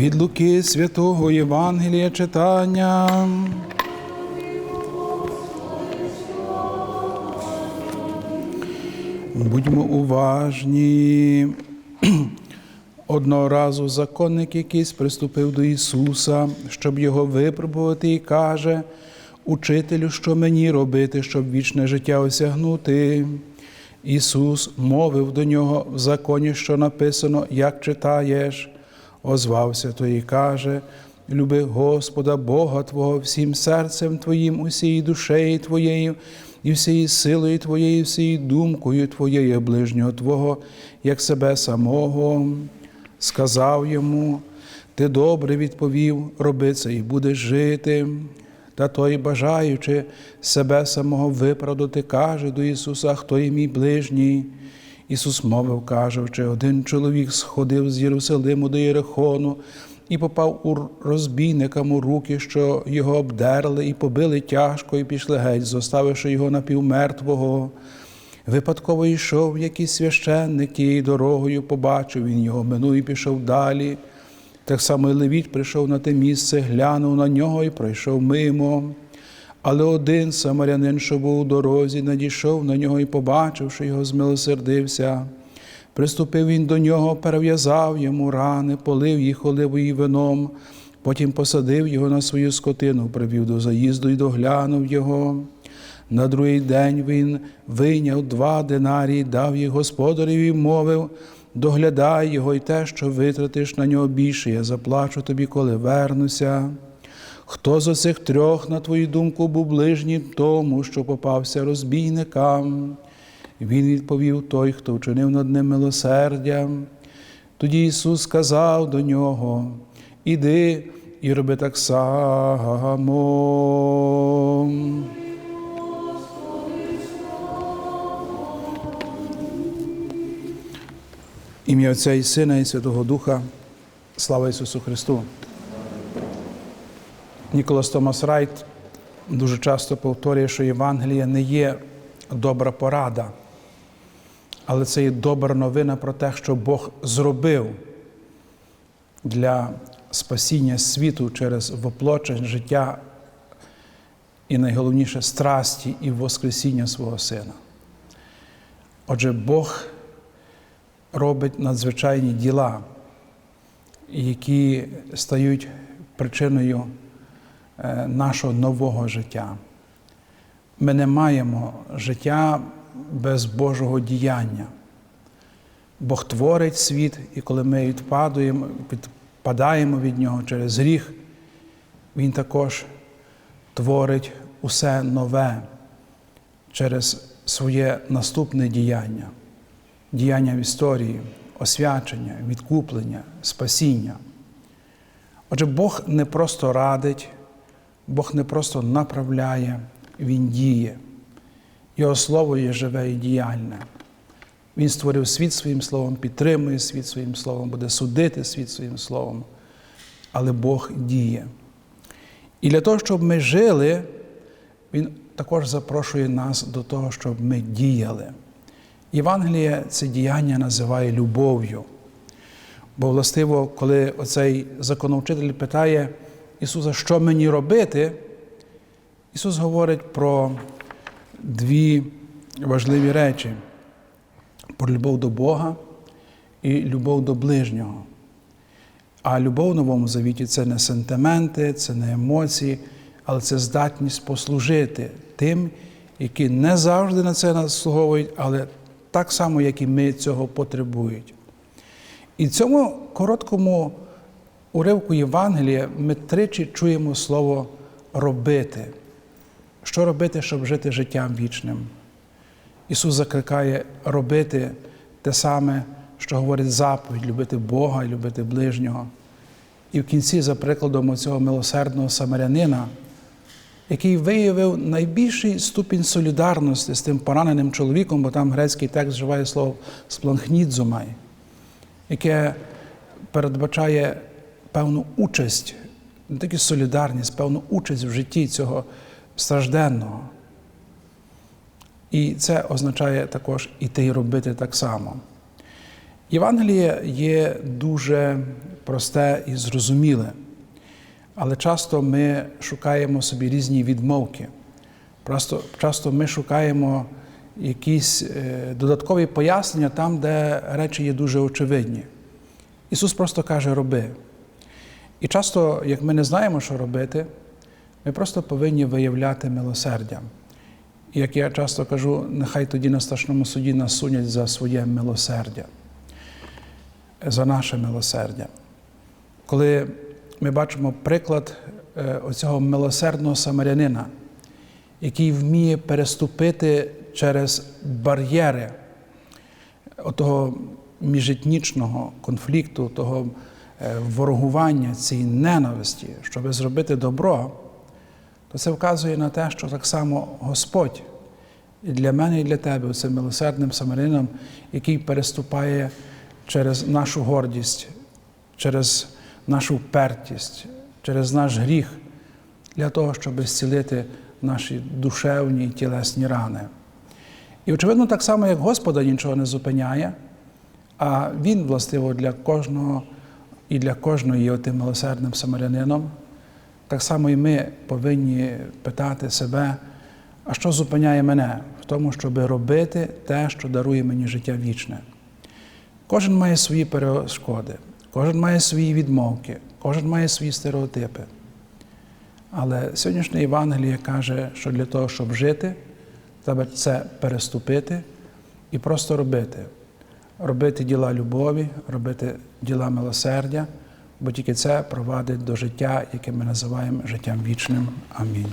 Від Луки святого Євангелія читання. Будьмо уважні. Одного разу законник якийсь приступив до Ісуса, щоб його випробувати, і каже: Учителю, що мені робити, щоб вічне життя осягнути? Ісус мовив до нього в законі, що написано, як читаєш. Озвався той і каже: Люби Господа Бога Твого всім серцем Твоїм, усією душею Твоєю, і всією силою Твоєю, всією думкою Твоєю, ближнього Твого, як себе самого. Сказав йому, ти добре відповів, роби це і будеш жити. Та той, бажаючи себе самого виправдати, каже до Ісуса, хто є мій ближній. Ісус мовив, кажучи, один чоловік сходив з Єрусалиму до Єрихону і попав у розбійникам у руки, що його обдерли і побили тяжко, і пішли геть, зоставивши його напівмертвого. Випадково йшов якийсь священник тією дорогою, побачив він його, минув і пішов далі. Так само і Левіт прийшов на те місце, глянув на нього і пройшов мимо. Але один самарянин, що був у дорозі, надійшов на нього і, побачивши його, змилосердився. Приступив він до нього, перев'язав йому рани, полив їх оливою вином, потім посадив його на свою скотину, привів до заїзду і доглянув його. На другий день він вийняв два динарії, дав їх господареві і мовив, доглядай його і те, що витратиш на нього більше, я заплачу тобі, коли вернуся. Хто з оцих трьох, на твою думку, був ближнім тому, що попався розбійникам? Він відповів той, хто вчинив над ним милосердя. Тоді Ісус сказав до нього: Іди і роби так само. Ім'я Отця і Сина, і Святого Духа. Слава Ісусу Христу. Ніколас Томас Райт дуже часто повторює, що Євангелія не є добра порада, але це є добра новина про те, що Бог зробив для спасіння світу через воплочення життя і найголовніше страсті і Воскресіння свого Сина. Отже, Бог робить надзвичайні діла, які стають причиною нашого нового життя. Ми не маємо життя без Божого діяння. Бог творить світ, і коли ми відпадуємо, відпадаємо від Нього через гріх, Він також творить усе нове через своє наступне діяння діяння в історії, освячення, відкуплення, спасіння. Отже, Бог не просто радить, Бог не просто направляє, Він діє. Його слово є живе і діяльне. Він створив світ своїм словом, підтримує світ своїм словом, буде судити світ своїм словом. Але Бог діє. І для того, щоб ми жили, Він також запрошує нас до того, щоб ми діяли. Євангеліє це діяння називає любов'ю. Бо, властиво, коли оцей законовчитель питає Ісуса, що мені робити, Ісус говорить про дві важливі речі: про любов до Бога і любов до ближнього. А любов в новому завіті це не сентименти, це не емоції, але це здатність послужити тим, які не завжди на це заслуговують, але так само, як і ми цього потребують. І цьому короткому уривку Євангелія ми тричі чуємо слово робити. Що робити, щоб жити життям вічним? Ісус закликає робити те саме, що говорить заповідь, любити Бога і любити ближнього. І в кінці, за прикладом цього милосердного самарянина, який виявив найбільший ступінь солідарності з тим пораненим чоловіком, бо там грецький текст вживає слово спланхнідзумай, яке передбачає певну участь, не тільки солідарність, певну участь в житті цього стражденного. І це означає також іти і робити так само. Євангеліє є дуже просте і зрозуміле, але часто ми шукаємо собі різні відмовки. Просто часто ми шукаємо якісь е, додаткові пояснення там, де речі є дуже очевидні. Ісус просто каже роби. І часто, як ми не знаємо, що робити, ми просто повинні виявляти милосердя. І як я часто кажу, нехай тоді на страшному суді нас судять за своє милосердя, за наше милосердя. Коли ми бачимо приклад е, оцього милосердного самарянина, який вміє переступити через бар'єри отого міжетнічного конфлікту, того ворогування, цієї ненависті, щоб зробити добро, то це вказує на те, що так само Господь і для мене і для тебе цим милосердним самарином, який переступає через нашу гордість, через нашу впертість, через наш гріх, для того, щоб зцілити наші душевні і тілесні рани. І, очевидно, так само, як Господа нічого не зупиняє, а Він, властиво, для кожного і для кожної є тим милосердним самарянином, так само і ми повинні питати себе, а що зупиняє мене в тому, щоб робити те, що дарує мені життя вічне. Кожен має свої перешкоди, кожен має свої відмовки, кожен має свої стереотипи. Але сьогоднішнє Євангеліє каже, що для того, щоб жити, треба це переступити і просто робити. Робити діла любові, робити діла милосердя, бо тільки це провадить до життя, яке ми називаємо життям вічним. Амінь.